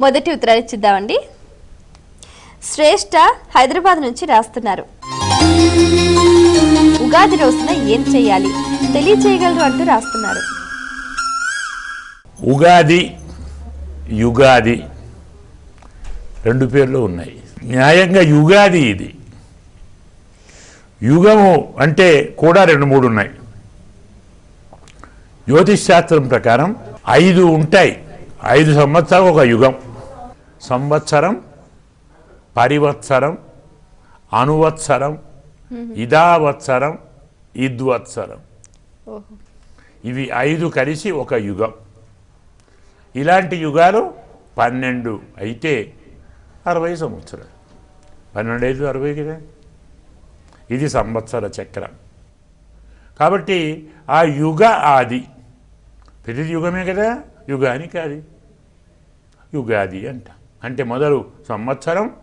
మొదటి ఉత్తరాలు ఇచ్చిద్దామండి శ్రేష్ఠ హైదరాబాద్ నుంచి రాస్తున్నారు. ఉగాది రోజున ఏం చేయాలి? తెలియచేయగలరు అంటూ రాస్తున్నారు. ఉగాది యుగాది రెండు పేర్లు ఉన్నాయి. న్యాయంగా యుగాది ఇది. యుగము అంటే కూడా రెండు మూడు ఉన్నాయి. జ్యోతిష్ శాస్త్రం ప్రకారం ఐదు ఉంటాయి. ఐదు సంవత్సరాలు ఒక యుగం. సంవత్సరం పరివత్సరం అనువత్సరం ఇదావత్సరం ఇద్వత్సరం. ఇవి ఐదు కలిసి ఒక యుగం. ఇలాంటి యుగాలు పన్నెండు అయితే అరవై సంవత్సరాలు. పన్నెండు ఐదు అరవై కదా? ఇది సంవత్సర చక్రం. కాబట్టి ఆ యుగ ఆది. ప్రతి యుగమే కదా? యుగానికి అది యుగాది అంట. అంటే మొదలు సంవత్సరం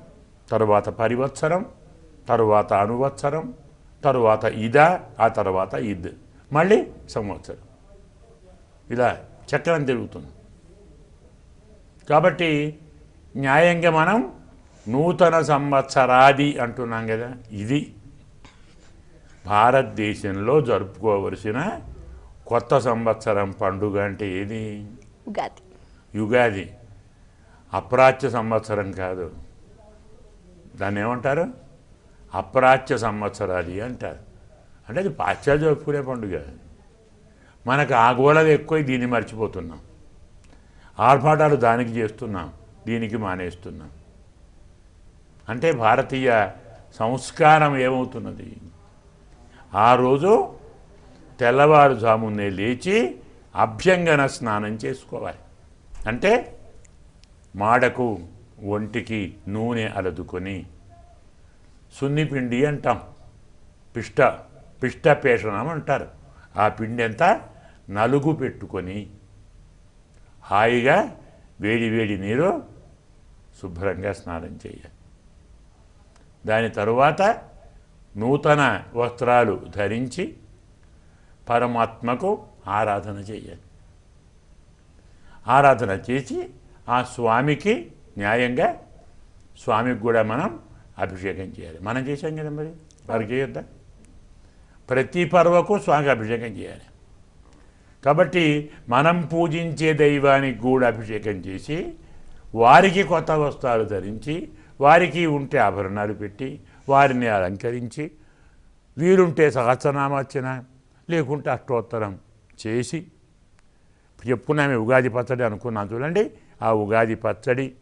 తరువాత పరివత్సరం తరువాత అనువత్సరం తరువాత ఇద ఆ తర్వాత ఇద్. మళ్ళీ సంవత్సరం. ఇలా చక్రం తిరుగుతుంది. కాబట్టి న్యాయంగా మనం నూతన సంవత్సరాది అంటున్నాం కదా ఇది భారతదేశంలో జరుపుకోవలసిన కొత్త సంవత్సరం పండుగ అంటే ఏది? ఉగాది. యుగాది. అప్రాచ్య సంవత్సరం కాదు. దాన్ని ఏమంటారు? అప్రాచ్య సంవత్సరాది అంటారు. అంటే అది పాశ్చాత్య జరుపుకునే పండుగ. మనకు ఆ గోళలు ఎక్కువ దీన్ని మర్చిపోతున్నాం. ఆర్భాటాలు దానికి చేస్తున్నాం దీనికి మానేస్తున్నాం. అంటే భారతీయ సంస్కారం ఏమవుతున్నది? ఆ రోజు తెల్లవారుజామునే లేచి అభ్యంగన స్నానం చేసుకోవాలి. అంటే మాడకు ఒంటికి నూనె అలదుకొని సున్నిపిండి అంటాం. పిష్ట పిష్ట పేషణం అంటారు. ఆ పిండి అంతా నలుగు పెట్టుకొని హాయిగా వేడి వేడి నీరు శుభ్రంగా స్నానం చేయాలి. దాని తరువాత నూతన వస్త్రాలు ధరించి పరమాత్మకు ఆరాధన చేయాలి. ఆరాధన చేసి ఆ స్వామికి న్యాయంగా స్వామికి కూడా మనం అభిషేకం చేయాలి. మనం చేసాం కదా మరి? వారికి చేయొద్దా? ప్రతి పర్వకు స్వామికి అభిషేకం చేయాలి. కాబట్టి మనం పూజించే దైవానికి కూడా అభిషేకం చేసి వారికి కొత్త వస్త్రాలు ధరించి వారికి ఉంటే ఆభరణాలు పెట్టి వారిని అలంకరించి వీరుంటే సహస్రనామార్చన లేకుంటే అష్టోత్తరం చేసి చెప్పుకున్నామే ఉగాది పచ్చడి అనుకున్నాం చూడండి. ఆ ఉగాది పచ్చడి.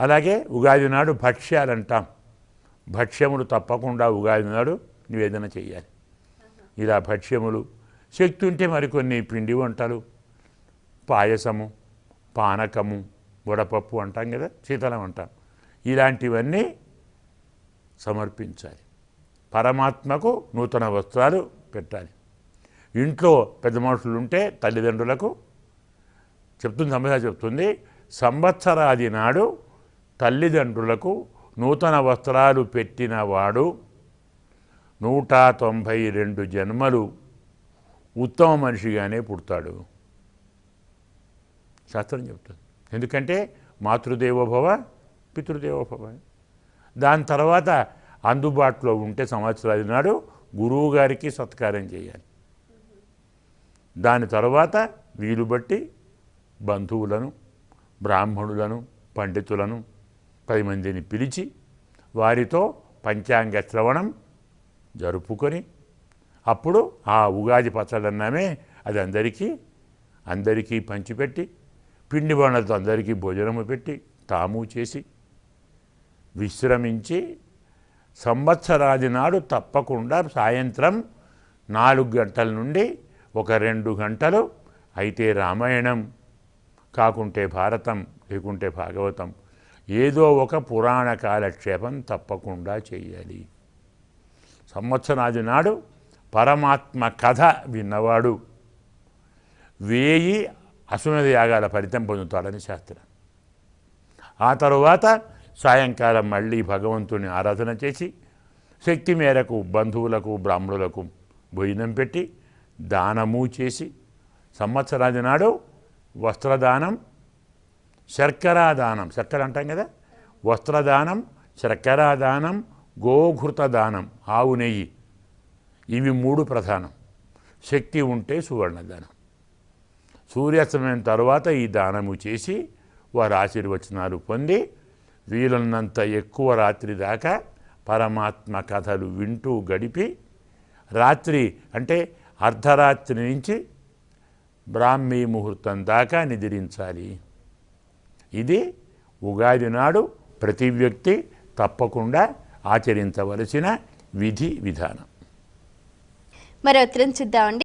అలాగే ఉగాది నాడు భక్ష్యాలు అంటాం భక్ష్యములు తప్పకుండా ఉగాది నాడు నివేదన చేయాలి ఇలా భక్ష్యములు శక్తి ఉంటే మరికొన్ని పిండి వంటలు. పాయసము పానకము వడపప్పు అంటాం కదా శీతలం అంటాం. ఇలాంటివన్నీ సమర్పించాలి. పరమాత్మకు నూతన వస్త్రాలు పెట్టాలి. ఇంట్లో పెద్ద మనుషులు ఉంటే తల్లిదండ్రులకు చెప్తుంది సంబంధ చెప్తుంది సంవత్సరాది నాడు తల్లిదండ్రులకు నూతన వస్త్రాలు పెట్టినవాడు నూట తొంభై రెండు జన్మలు ఉత్తమ మనిషిగానే పుడతాడు. శాస్త్రం చెప్తుంది. ఎందుకంటే మాతృదేవోభవ పితృదేవోభవ. దాని తర్వాత అందుబాటులో ఉంటే సంవత్సరాది నాడు గురువు గారికి సత్కారం చేయాలి. దాని తర్వాత వీలు బట్టి బంధువులను బ్రాహ్మణులను పండితులను పది మందిని పిలిచి వారితో పంచాంగ శ్రవణం జరుపుకొని అప్పుడు ఆ ఉగాది పచ్చడన్నామే అది అందరికీ అందరికీ పంచిపెట్టి పిండి బాణలతో అందరికీ భోజనము పెట్టి తాము చేసి విశ్రమించి సంవత్సరాది నాడు తప్పకుండా సాయంత్రం నాలుగు గంటల నుండి ఒక రెండు గంటలు అయితే రామాయణం కాకుంటే భారతం లేకుంటే భాగవతం. ఏదో ఒక పురాణ కాలక్షేపం తప్పకుండా చేయాలి. సంవత్సరాది నాడు పరమాత్మ కథ విన్నవాడు. వేయి అశ్వమేధ యాగాల ఫలితం పొందుతాడని శాస్త్రం. ఆ తరువాత సాయంకాలం మళ్ళీ భగవంతుని ఆరాధన చేసి శక్తి మేరకు బంధువులకు బ్రాహ్మణులకు భోజనం పెట్టి దానము చేసి సంవత్సరాది నాడు వస్త్రదానం శర్కరాదానం. శర్కర అంటాం కదా? వస్త్రదానం శర్కరాదానం గోఘృత దానం ఆవు నెయ్యి. ఇవి మూడు ప్రధానం. శక్తి ఉంటే సువర్ణదానం. సూర్యాస్తమయం తర్వాత ఈ దానము చేసి వారు ఆశీర్వచనాలు పొంది వీలున్నంత ఎక్కువ రాత్రి దాకా పరమాత్మ కథలు వింటూ గడిపి రాత్రి అంటే అర్ధరాత్రి నుంచి బ్రాహ్మీ ముహూర్తం దాకా నిద్రించాలి. ఇది ఉగాది నాడు ప్రతి వ్యక్తి తప్పకుండా ఆచరించవలసిన విధి విధానం. మరో ఉత్తరం చూద్దామండి.